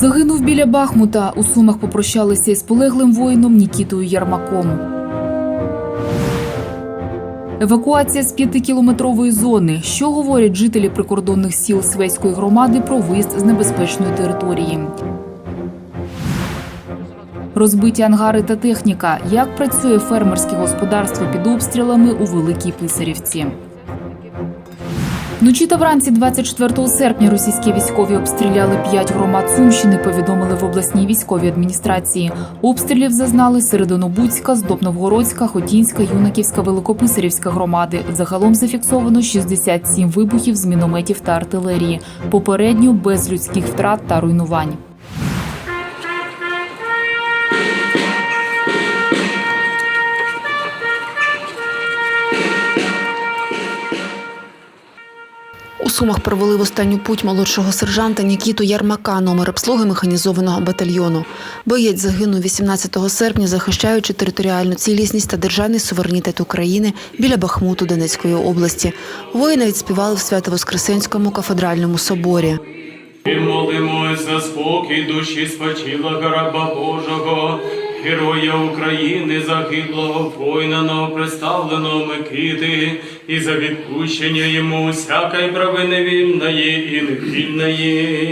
Загинув біля Бахмута. У Сумах попрощалися із полеглим воїном Нікітою Ярмаком. Евакуація з п'ятикілометрової зони. Що говорять жителі прикордонних сіл Свеської громади про виїзд з небезпечної території? Розбиті ангари та техніка. Як працює фермерське господарство під обстрілами у Великій Писарівці? Вночі та вранці 24 серпня російські військові обстріляли п'ять громад Сумщини. Повідомили в обласній військовій адміністрації. Обстрілів зазнали Середонобудська, Здобновгородська, Хотінська, Юнаківська, Великописарівська громади. Загалом зафіксовано 67 вибухів з мінометів та артилерії. Попередньо без людських втрат та руйнувань. Сумах провели в останню путь молодшого сержанта Нікіту Ярмака, номер обслуги механізованого батальйону. Боєць загинув 18 серпня, захищаючи територіальну цілісність та державний суверенітет України біля Бахмуту Донецької області. Воїна відспівали в Свято-Воскресенському кафедральному соборі. І молимось за спокій душі спочила раба Божого, героя України загиблого, воїна новоприставленого Микити, і за відпущення йому всякої провини вільної і невільної.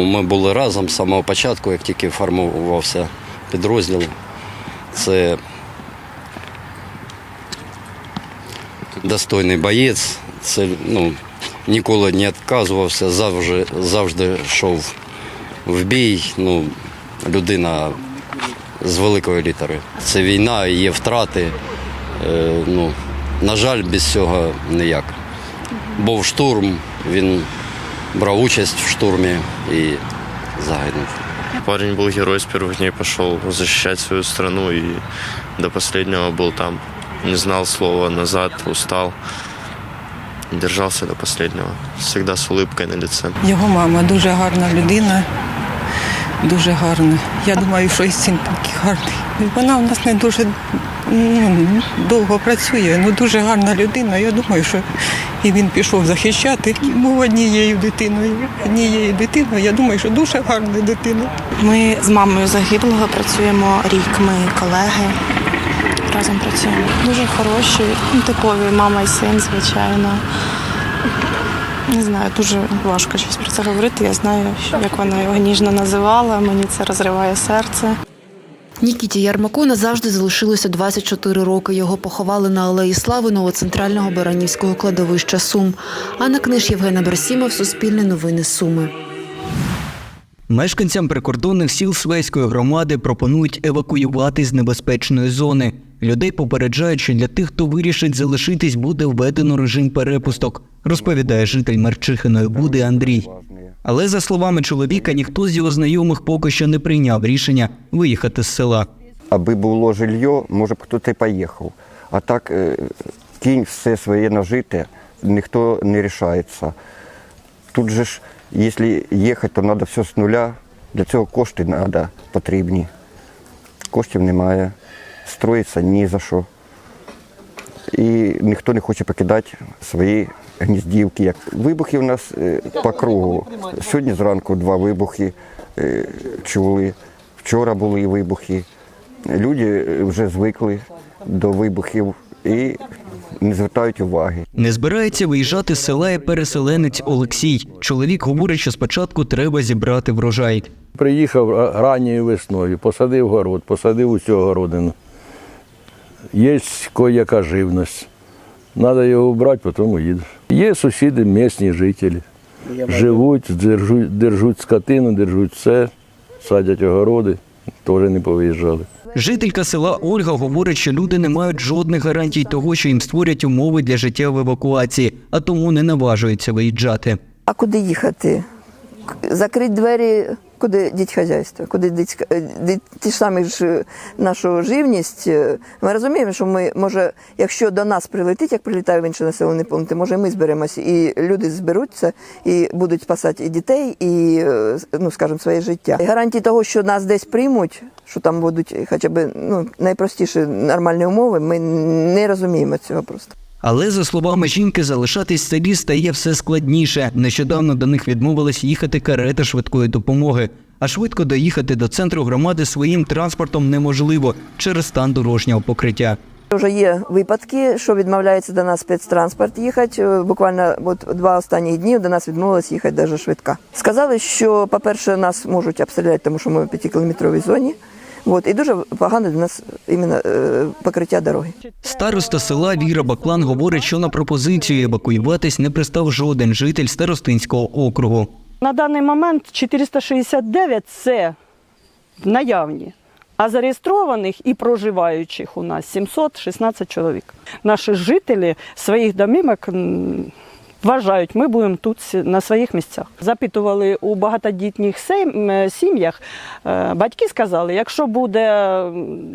Ми були разом з самого початку, як тільки формувався підрозділ. Це достойний боєць, це ну, ніколи не відказувався, завжди, завжди йшов в бій. Ну, людина з великої літери. Це війна, є втрати. Е, ну, на жаль, без цього ніяк. Був штурм, він брав участь в штурмі і загинув. Парень был герой с первых дней, пошел защищать свою страну и до последнего был там. Не знал слова назад, устал. Держался до последнего. Всегда с улыбкой на лице. Його мама дуже гарна людина, дуже гарна. Я думаю, що і син такий гарний. Вона в нас не дуже ну, довго працює, але дуже гарна людина. Я думаю, що і він пішов захищати. Був однією дитиною. Однією дитиною. Я думаю, що дуже гарна дитина. Ми з мамою загиблого працюємо рік. Ми колеги разом працюємо. Дуже хороші, ну, типові мама і син, звичайно. Не знаю, дуже важко щось про це говорити. Я знаю, як вона його ніжно називала. Мені це розриває серце. Нікіті Ярмаку назавжди залишилося 24 роки. Його поховали на алеї Слави новоцентрального Баранівського кладовища Сум. Анна Книж, Євгена Берсімов, Суспільне новини Суми. Мешканцям прикордонних сіл Свеської громади пропонують евакуювати з небезпечної зони. Людей попереджають, що для тих, хто вирішить залишитись, буде введено режим перепусток, розповідає житель Марчихиної Буди Андрій. Але за словами чоловіка, ніхто з його знайомих поки що не прийняв рішення виїхати з села. Аби було жилье, може б хтось і поїхав. А так е, кінь все своє нажите, ніхто не рішається. Тут же ж, якщо їхати, то треба все з нуля. Для цього кошти треба потрібні. Коштів немає, строїться ні за що. І ніхто не хоче покидати свої гніздівки. Як вибухи у нас е, по кругу. Сьогодні зранку два вибухи е, чули. Вчора були вибухи. Люди е, вже звикли до вибухів і не звертають уваги. Не збирається виїжджати з села і переселенець Олексій. Чоловік говорить, що спочатку треба зібрати врожай. Приїхав ранньою весною, посадив город, посадив усю городину. Є яка живність. Треба його брати, потім уїдеш. Є сусіди, місні жителі. Живуть, держуть, держуть скотину, держуть все, садять огороди, теж не повиїжджали. Жителька села Ольга говорить, що люди не мають жодних гарантій того, що їм створять умови для життя в евакуації, а тому не наважуються виїжджати. А куди їхати? Закрити двері, куди діть хазяйство, куди діть, ді- ті ж самі ж е, нашу живність. е, Ми розуміємо, що ми, може, якщо до нас прилетить, як прилітає в інші населені пункти, може ми зберемося, і люди зберуться і будуть спасати і дітей, і, е, ну, скажімо, своє життя. І гарантії того, що нас десь приймуть, що там будуть хоча б ну, найпростіші нормальні умови, ми не розуміємо цього просто. Але за словами жінки, залишатись селі стає все складніше. Нещодавно до них відмовилась їхати карета швидкої допомоги. А швидко доїхати до центру громади своїм транспортом неможливо через стан дорожнього покриття. Вже є випадки, що відмовляється до нас спецтранспорт їхати. Е, Буквально от два останні дні до нас відмовилась їхати навіть швидка. Сказали, що, по-перше, нас можуть обстріляти, тому що ми в п'ятикілометровій зоні. От, і дуже погано для нас іменно е, покриття дороги. Староста села Віра Баклан говорить, що на пропозицію евакуюватись не пристав жоден житель старостинського округу. На даний момент 469 це наявні, а зареєстрованих і проживаючих у нас 716 чоловік. Наші жителі своїх домівок вважають, ми будемо тут на своїх місцях. Запитували у е, сім'ях. е, Батьки сказали, якщо буде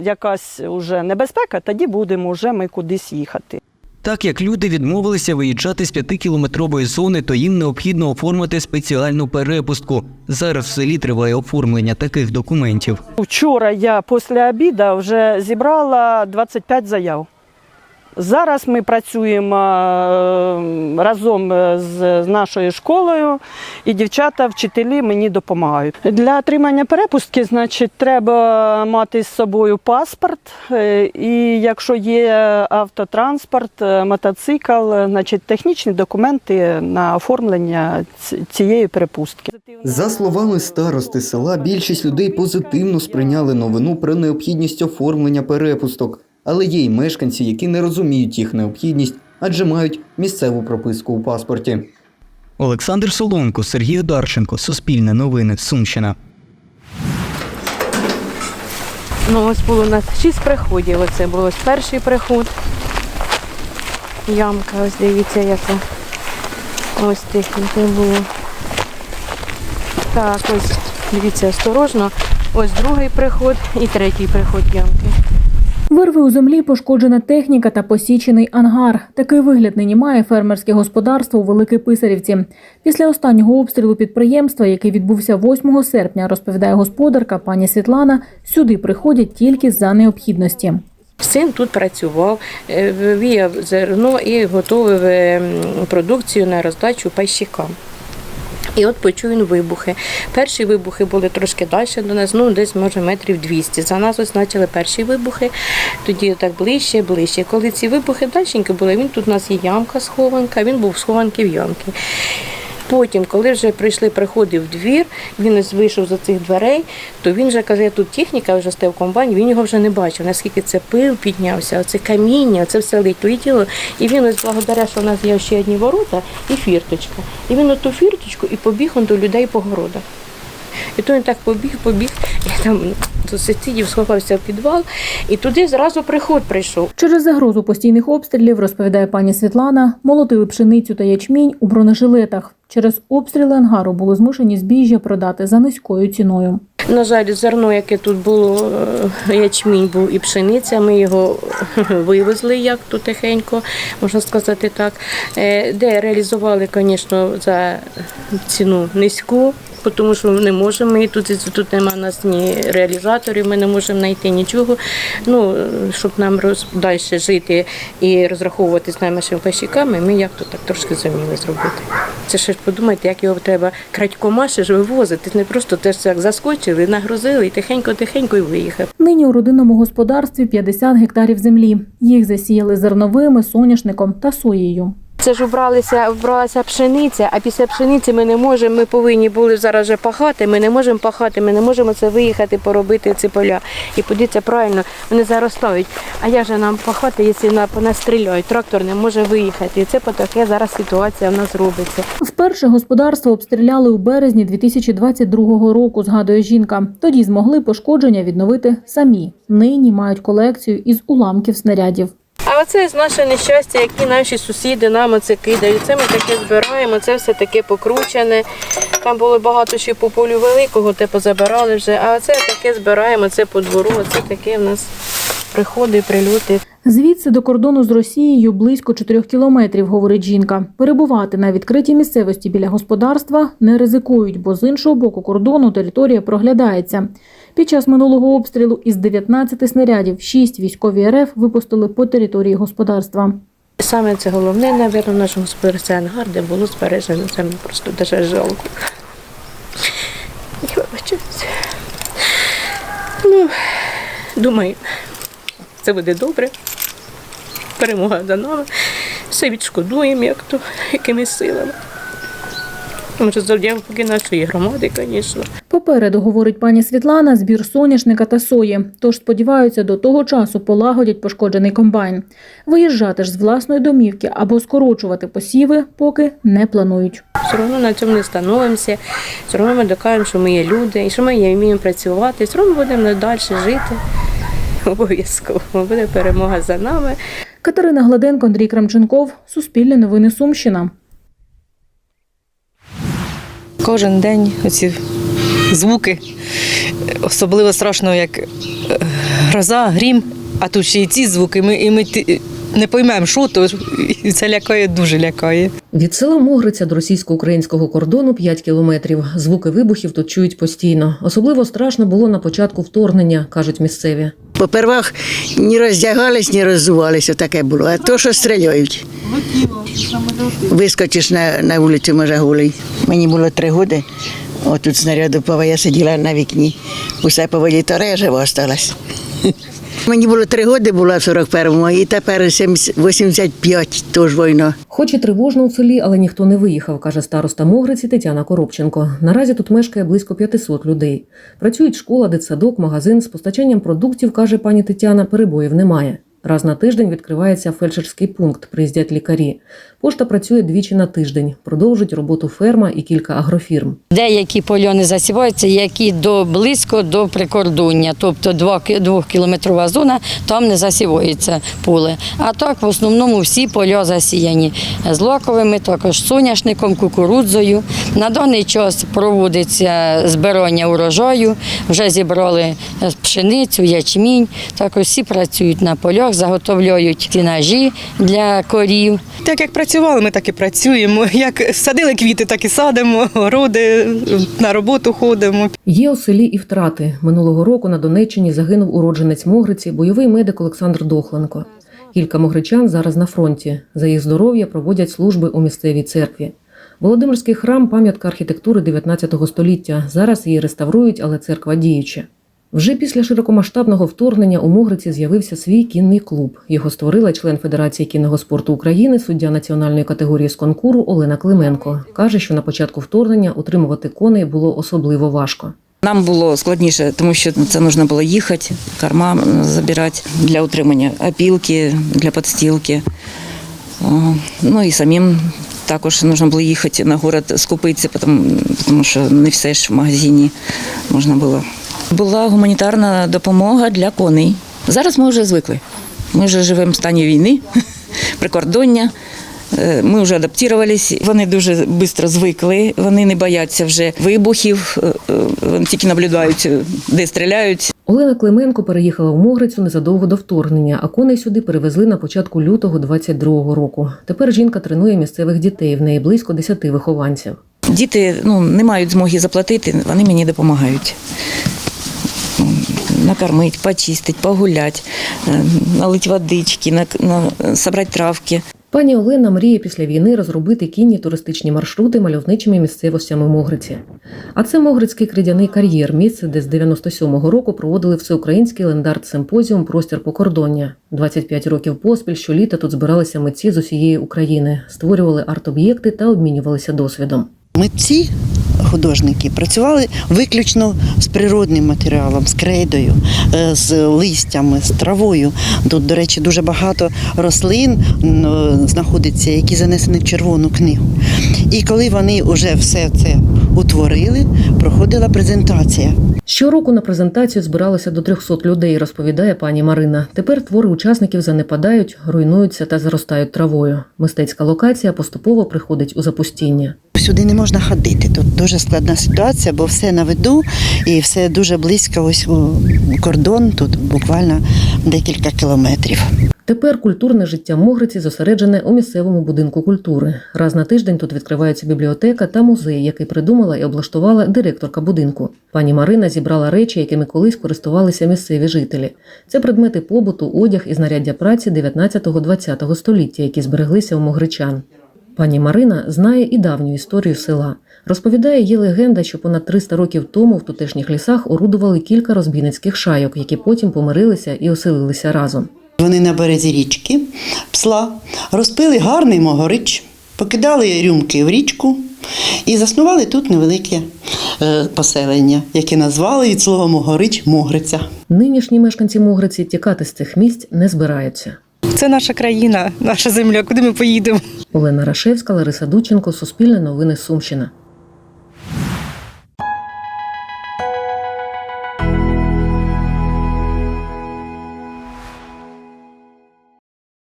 якась уже небезпека, тоді будемо вже ми кудись їхати. Так як люди відмовилися виїжджати з п'ятикілометрової зони, то їм необхідно оформити спеціальну перепустку. Зараз в селі триває оформлення таких документів. Вчора я після обіду вже зібрала 25 заяв. Зараз ми працюємо е, разом з з нашою школою, і дівчата, вчителі мені допомагають. Для отримання перепустки, значить, треба мати з собою паспорт. е, І якщо є автотранспорт, е, мотоцикл, е, значить, технічні документи на оформлення цієї перепустки. За словами старости села, більшість людей позитивно сприйняли новину про необхідність оформлення перепусток, але є й мешканці, які не розуміють їх необхідність, адже мають місцеву прописку у паспорті. Олександр Солонко, Сергій Одарченко, Суспільне новини, Сумщина. Ну, ось було у нас шість приходів. Оце було ось перший приход. Ямка, ось дивіться, яка. Ось техніки було. Так, ось дивіться осторожно. Ось другий приход і третій приход ямки. Вирви у землі, пошкоджена техніка та посічений ангар. Такий вигляд нині має фермерське господарство у Великій Писарівці. Після останнього обстрілу підприємства, який відбувся 8 серпня, розповідає господарка пані Світлана, сюди приходять тільки за необхідності. Син тут працював, е, віяв зерно і готував е, продукцію на роздачу пайщикам. І от почув вибухи. Перші вибухи були трошки далі до нас, ну десь може метрів 200. За нас ось почали перші вибухи, тоді так ближче, ближче. Коли ці вибухи дальшенькі були, він тут у нас є ямка схованка, він був схованки в ямки. Потім, коли вже прийшли, приходив двір, він вийшов за цих дверей, то він вже каже, тут техніка вже став комбайн, він його вже не бачив, наскільки це пил піднявся, оце каміння, це все летіло. І він ось благодаря, що у нас є ще одні ворота і фірточка. І він оту фірточку і побіг до людей по городах. І то він так побіг, побіг, і там сусідів сховався в підвал, і туди зразу приход прийшов. Через загрозу постійних обстрілів, розповідає пані Світлана, молотили пшеницю та ячмінь у бронежилетах. Через обстріли ангару були змушені збіжжя продати за низькою ціною. На жаль, зерно, яке тут було, е, ячмінь був і пшениця, ми його вивезли як то тихенько, можна сказати так. Е, Де реалізували, звісно, за ціну низьку. Тому що ми не можемо, ми тут, тут немає нас ні реалізаторів, ми не можемо знайти нічого. Ну, щоб нам роз, далі жити і розраховувати з нашими пащиками, ми як то так трошки зуміли зробити. Це ще ж подумайте, як його треба крадькома ще ж вивозити. Не просто теж як заскочили, нагрузили і тихенько-тихенько і виїхав. Нині у родинному господарстві 50 гектарів землі. Їх засіяли зерновими, соняшником та соєю. Це ж убралися, вбралася пшениця, а після пшениці ми не можемо, ми повинні були зараз вже пахати, ми не можемо пахати, ми не можемо це виїхати, поробити ці поля. І подивіться, правильно, вони заростають. А як же нам пахати, якщо на- понастріляють? Трактор не може виїхати. І це таке зараз ситуація в нас робиться. Вперше господарство обстріляли у березні 2022 року, згадує жінка. Тоді змогли пошкодження відновити самі. Нині мають колекцію із уламків снарядів. А оце наше нещастя, які наші сусіди нам оце кидають. Це ми таке збираємо, це все таке покручене. Там було багато ще по полю великого, те позабирали вже. А це таке збираємо, це по двору, оце таке в нас приходи, прильоти. Звідси до кордону з Росією близько 4 кілометрів, говорить жінка. Перебувати на відкритій місцевості біля господарства не ризикують, бо з іншого боку кордону територія проглядається. Під час минулого обстрілу із 19 снарядів 6 військові РФ випустили по території господарства. Саме це головне, напевно, в нашому господарстві ангар, де було збережено. Це просто дуже жалко. Я вибачаюся. Ну, думаю, це буде добре. Перемога за нами. Все відшкодуємо, як то, якими силами. Може, завдяки нашої громади, звісно. Попереду, говорить пані Світлана, збір соняшника та сої. Тож сподіваються, до того часу полагодять пошкоджений комбайн. Виїжджати ж з власної домівки або скорочувати посіви поки не планують. Все одно на цьому не становимося. Все одно ми докажемо, що ми є люди і що ми вміємо працювати. Все одно будемо надалі жити. Обов'язково буде перемога за нами. Катерина Гладенко, Андрій Крамченков, Суспільне новини Сумщина. Кожен день оці звуки, особливо страшно, як е, гроза, грім, а тут ще й ці звуки, ми, і ми ті- не поймемо, що то, і це лякає, дуже лякає. Від села Могриця до російсько-українського кордону 5 кілометрів. Звуки вибухів тут чують постійно. Особливо страшно було на початку вторгнення, кажуть місцеві. Попервах не роздягались, не роззувалися, таке було. А то, що стріляють. Вискочиш на, на вулицю, може голий. Мені було три роки. Отут снаряд упав, я сиділа на вікні. Усе повилітало, я жива осталась. Мені було три роки, була в 41-му, і тепер 70 85, тож війна. Хоч і тривожно у селі, але ніхто не виїхав, каже староста Могриці Тетяна Коробченко. Наразі тут мешкає близько 500 людей. Працюють школа, дитсадок, магазин з постачанням продуктів, каже пані Тетяна, перебоїв немає. Раз на тиждень відкривається фельдшерський пункт, приїздять лікарі. Пошта працює двічі на тиждень. Продовжують роботу ферма і кілька агрофірм. Деякі польони засіваються, які до близько до прикордоння, тобто двохкілометрова зона, там не засівається поле. А так в основному всі поля засіяні з лаковими, також соняшником, кукурудзою. На даний час проводиться збирання урожаю. Вже зібрали пшеницю, ячмінь. Також всі працюють на полях, заготовляють тінажі для корів. Так як працювали, ми так і працюємо. Як садили квіти, так і садимо, городи, на роботу ходимо. Є у селі і втрати. Минулого року на Донеччині загинув уродженець Могриці, бойовий медик Олександр Дохленко. Кілька могричан зараз на фронті. За їх здоров'я проводять служби у місцевій церкві. Володимирський храм пам'ятка архітектури 19 століття. Зараз її реставрують, але церква діюча. Вже після широкомасштабного вторгнення у Могриці з'явився свій кінний клуб. Його створила член Федерації кінного спорту України, суддя національної категорії з конкуру Олена Клименко. Каже, що на початку вторгнення утримувати коней було особливо важко. Нам було складніше, тому що це потрібно було їхати, корма забирати для утримання опілки, для підстілки. Ну і самим також потрібно було їхати на город скупитися, тому що не все ж в магазині можна було. Була гуманітарна допомога для коней. Зараз ми вже звикли. Ми вже живемо в стані війни, прикордоння. Е, Ми вже адаптувалися, вони дуже швидко звикли, вони не бояться вже вибухів, е, е, вони тільки наблюдають, де стріляють. Олена Клименко переїхала в Могрицю незадовго до вторгнення, а коней сюди перевезли на початку лютого 22-го року. Тепер жінка тренує місцевих дітей, в неї близько 10 вихованців. Діти ну, не мають змоги заплатити, вони мені допомагають. Накормити, почистити, погуляти, е, налити водички, на, на, собрати травки. Пані Олена мріє після війни розробити кінні туристичні маршрути мальовничими місцевостями Могриці. А це Могрицький кридяний кар'єр, місце, де з 97-го року проводили всеукраїнський лендарт-симпозіум Простір покордоння. 25 років поспіль щоліта тут збиралися митці з усієї України, створювали арт-об'єкти та обмінювалися досвідом. Митці, художники працювали виключно з природним матеріалом, з крейдою, е, з листями, з травою. Тут, до речі, дуже багато рослин е, знаходиться, які занесені в червону книгу. І коли вони вже все це утворили, проходила презентація. Щороку на презентацію збиралося до 300 людей, розповідає пані Марина. Тепер твори учасників занепадають, руйнуються та заростають травою. Мистецька локація поступово приходить у запустіння. Сюди не можна ходити. Тут дуже складна ситуація, бо все на виду і все дуже близько. Ось у кордон, тут буквально декілька кілометрів. Тепер культурне життя Могриці зосереджене у місцевому будинку культури. Раз на тиждень тут відкриваються бібліотека та музей, який придумала і облаштувала директорка будинку. Пані Марина зібрала речі, якими колись користувалися місцеві жителі. Це предмети побуту, одяг і знаряддя праці 19-20 століття, які збереглися у могричан. Пані Марина знає і давню історію села. Розповідає, є легенда, що понад 300 років тому в тутешніх лісах орудували кілька розбійницьких шайок, які потім помирилися і оселилися разом. Вони на березі річки псла розпили гарний могорич, покидали рюмки в річку і заснували тут невелике е, поселення, яке назвали від слова могорич Могриця. Нинішні мешканці Могриці тікати з цих місць не збираються. Це наша країна, наша земля. Куди ми поїдемо? Олена Рашевська, Лариса Дученко, Суспільне новини Сумщина.